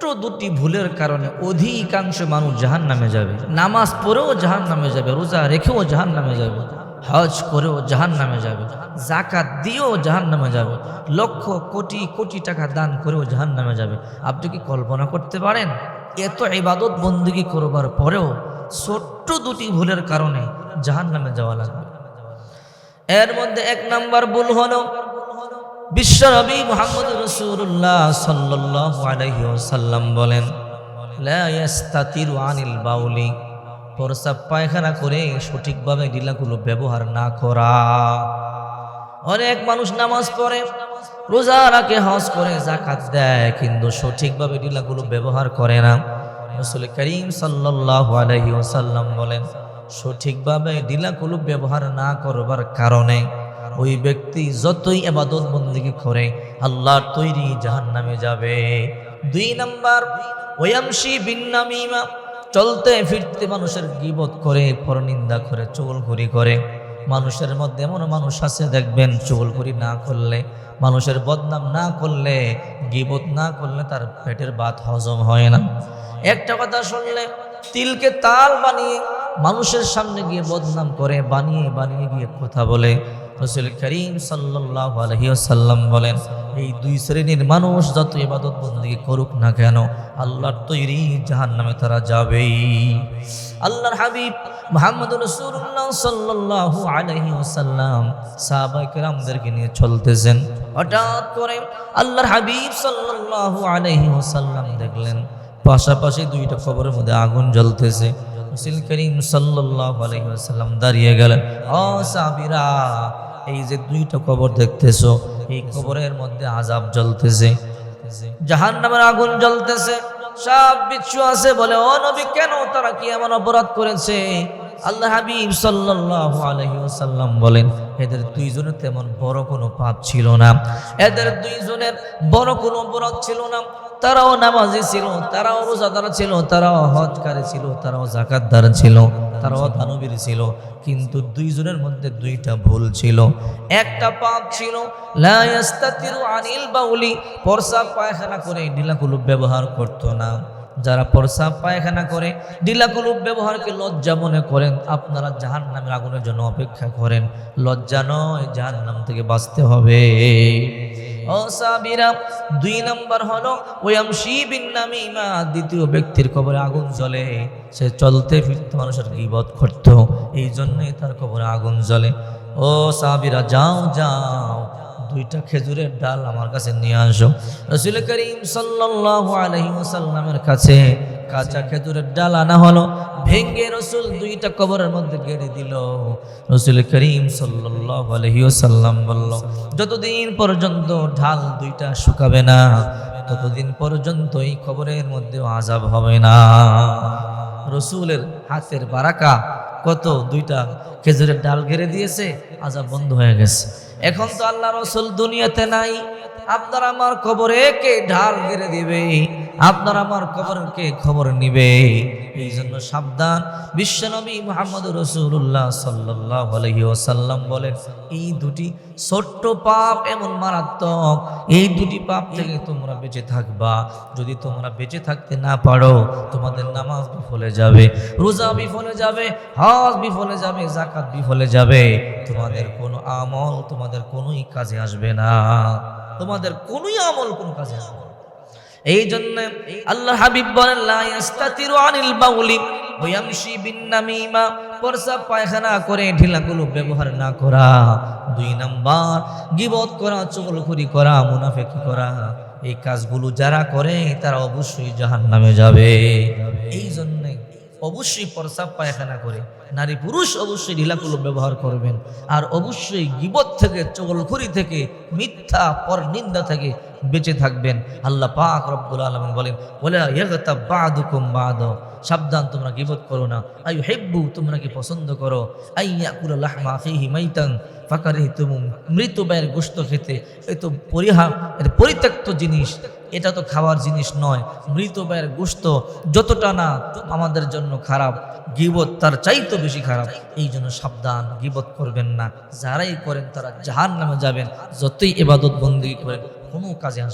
ছোট্ট দুটি ভুলের কারণে অধিকাংশ মানুষ জাহান নামে যাবে। নামাজ পড়েও জাহান নামে যাবে, রোজা রেখেও জাহান নামে যাবে, হজ করেও জাহান নামে যাবে জাকাত দিয়েও জাহান নামে যাবে, লক্ষ কোটি কোটি টাকা দান করেও জাহান নামে যাবে। আপনি কি কল্পনা করতে পারেন? এত ইবাদত বন্দুকি করবার পরেও ছোট্ট দুটি ভুলের কারণে জাহান নামে যাওয়া লাগবে। এর মধ্যে এক নাম্বার ভুল হলো বিশ্বনবী মোহাম্মদ রসুল্লাহ সাল্লাহ আলহি সাল্লাম বলেন, লা ইয়াস্তাতিরু আনিল বাউলি প্রসাব পায়খানা করে সঠিকভাবে ডিলাগুলো ব্যবহার না করা। অনেক মানুষ নামাজ পড়ে, রোজা রাখে, হজ করে জাকাত দেয়, কিন্তু সঠিকভাবে ডিলাগুলো ব্যবহার করে না। রসুল করিম সাল্লাহ সাল্লাম বলেন, সঠিকভাবে ডিলাগুলো ব্যবহার না করবার কারণে ওই ব্যক্তি যতই এবাদত বন্দিগি করে, আল্লাহর তৈরি জাহান নামে যাবে। দুই নাম্বার, ওয়ামশি বিন্নামিমা চলতে ফিরতে মানুষের গিবত করে, পরনিন্দা করে চুগলখড়ি করে। মানুষের মধ্যে এমন মানুষ আছে, দেখবেন চুগলখড়ি না করলে, মানুষের বদনাম না করলে, গিবত না করলে তার পেটের ভাত হজম হয় না। একটা কথা শুনলে, তিলকে তাল বানিয়ে মানুষের সামনে গিয়ে বদনাম করে, বানিয়ে বানিয়ে গিয়ে কথা বলে। রসুল করিম সাল্লাহ আলহিসাল্লাম বলেন, এই দুই শ্রেণির মানুষ যত ইবাদত বন্দী করুক না কেন, আল্লাহর তৈরি জাহান নামে তারা যাবেই। আল্লাহর হাবিব মোহাম্মদ রসুল্লাহ সাল্লাহ আলহি ওসাল্লাম সাহাবাইকেরামদেরকে নিয়ে চলতেছেন। হঠাৎ করে আল্লাহর হাবিব সাল্লাহ আলহি ওসাল্লাম দেখলেন, পাশাপাশি দুইটা খবরের মধ্যে আগুন জ্বলতেছে। রসুল করিম সাল্লাহ আলহিহাল্লাম দাঁড়িয়ে গেলেন, ও সাবিরা এই যে দুইটা কবর দেখতেছ, এই কবরের মধ্যে আজাব জ্বলতেছে। জাহান নামের আগুন জ্বলতেছে। সব বিচ্ছু আছে বলে, ও নবী, কেন তারা কি এমন অপরাধ করেছে? আল্লাহ হাবিব সাল্লাল্লাহু আলাইহি ওয়াসাল্লাম বলেন, এদের দুইজনের তেমন বড় কোনো পাপ ছিল না। এদের দুইজনের বড় কোনো অপরাধ ছিল না। তারাও নামাজি ছিল, তারাও রোজাদার ছিল, তারাও হজকারী ছিল, তারাও জাকাতদার ছিল, তারাও দানবীর ছিল। কিন্তু দুইজনের মধ্যে দুইটা ভুল ছিল। একটা পাপ ছিল, লা ইয়াস্তাতিরু আনিল বাউলি পরসাব পায়খানা করে ডিলাকুলুপ ব্যবহার করতো না। যারা প্রসাব পায়খানা করে ডিলাকুলুপ ব্যবহারকে লজ্জা মনে করেন, আপনারা জাহান নামের আগুনের জন্য অপেক্ষা করেন। লজ্জা নয় জাহান নাম থেকে বাঁচতে হবে। ও সাবিরা দুই নম্বর হলো, ওয়ামশি বিন নামিমা, দ্বিতীয় ব্যক্তির কবরে আগুন জ্বলে। সে চলতে ফিরতে মানুষের গিবত করত এই জন্যই তার কবরে আগুন জ্বলে। ও সাবিরা যাও যাও। দুইটা খেজুরের ডাল আমার কাছে নিয়ে আসো। রসুল করিম সাল্লাল্লাহু কাছে কাঁচা খেজুরের ডাল আনা হলো ভেঙ্গে রসুল দুইটা কবরের মধ্যে গেড়ে দিল। রসুল করিম ওয়াসাল্লাম বলল, যতদিন পর্যন্ত ঢাল দুইটা শুকাবে না, ততদিন পর্যন্ত এই কবরের মধ্যে আজাব হবে না। রসুলের হাতের বারাকা কত? দুইটা খেজুরের ডাল ঘেরে দিয়েছে, আজাব বন্ধ হয়ে গেছে। এখন তো আল্লাহ রসুল দুনিয়াতে নাই। আপনার আমার কবরে কে ঢাল ঘেরে দিবে? আপনার আমার কবরকে খবর নিবে। এই জন্য সাবধান। বিশ্বনবী মোহাম্মদ রসুল্লাহ সাল্লাহ আলহি ওসাল্লাম বলেন, এই দুটি ছোট্ট পাপ এমন মারাত্মক, এই দুটি পাপ থেকে তোমরা বেঁচে থাকবা। যদি তোমরা বেঁচে থাকতে না পারো, তোমাদের নামাজ বিফলে যাবে, রোজা বিফলে যাবে, হজ বিফলে যাবে জাকাত বিফলে যাবে। তোমাদের কোনো আমল তোমাদের কোনোই কাজে আসবে না। তোমাদের কোনোই আমল কোনো কাজে আসবে না। এই জন্য আল্লাহ হাবিব বলেন, লা ইয়াস্তাতিরু আনিল বাউলি ওয়ামশি বিন নামিমা প্রসাব পায়খানা করে ঢিলাগুলো ব্যবহার না করা। দুই নাম্বার, গিবত করা চগলখড়ি করা, মুনাফিকি করা। এই কাজগুলো যারা করে, তারা অবশ্যই জাহান্নামে যাবে। এই জন্যে অবশ্যই প্রসাব পায়খানা করে। নারী পুরুষ অবশ্যই ঢিলাকুলো ব্যবহার করবেন। আর অবশ্যই গিবত থেকে চগলখড়ি থেকে, মিথ্যা পর নিন্দা থেকে বেঁচে থাকবেন। আল্লাহ পাক রব্বুল আলমিন বলেন ইয়াগতা বাদুকুম বাদ। সাবধান, তোমরা গিবত করো না। আই হেব্বু তোমরা কি পছন্দ করো? আইয়াকুল লাহমা ফিহি মাইতান ফাকারি তুম মৃত ব্যয়ের গোস্ত খেতে। এ তো পরিহা এটা পরিত্যক্ত জিনিস। এটা তো খাওয়ার জিনিস নয়। মৃত ব্যয়ের গোস্ত যতটা না, আমাদের জন্য খারাপ। গিবত তার চাইতো বেশি খারাপ। এই জন্য সাবধান, গিবত করবেন না। যারাই করেন তারা জাহান নামে যাবেন। যতই এবাদত বন্দী করেন, কোনো কাজে আসবে